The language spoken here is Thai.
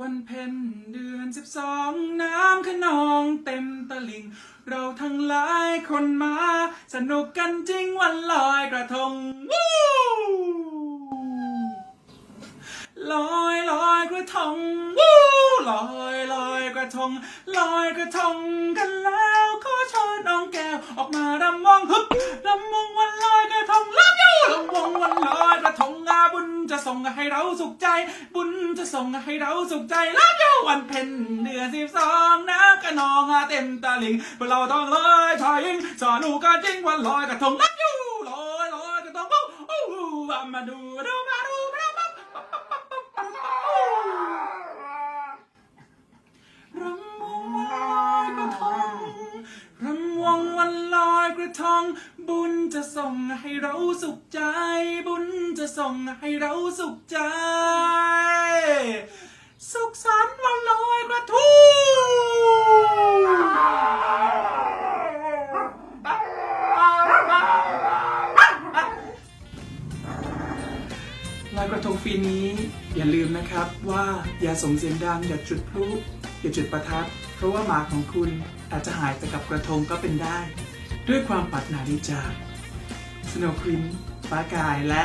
วันเพ็ญเดือนสิบสองน้ำขนองเต็มตลิ่ง เราทั้งหลายคนมา สนุกกันจริงวันลอยกระทงวู้ลอยลอยกระทงวู้ลอยลอยกระทงลอยกระทงกันแล้ว ส่งให้เราสุขใจ บุญจะส่งให้เราสุขใจลำยูวันเพ็ญเดือนสิบสองน้ำกระนองเต็มตาลิงพวกเราต้องลอยชอยยิงสนุกกันจริงวันลอยกระทงลำยูลอยลอยกระทงโอ้โอ้มาดูดู วันลอยกระทง บุญจะส่งให้เราสุขใจ บุญจะส่งให้เราสุขใจ ลอยกระทงปีนี้ อย่าลืมนะครับว่าอย่าส่งเสียงดังอย่าจุดพลุอย่าจุดประทัด เพราะว่าหมาของคุณอาจจะหายไปกับกระทงก็เป็นได้ ด้วยความปรารถนาดีจากสโนว์ควินป้ากายและ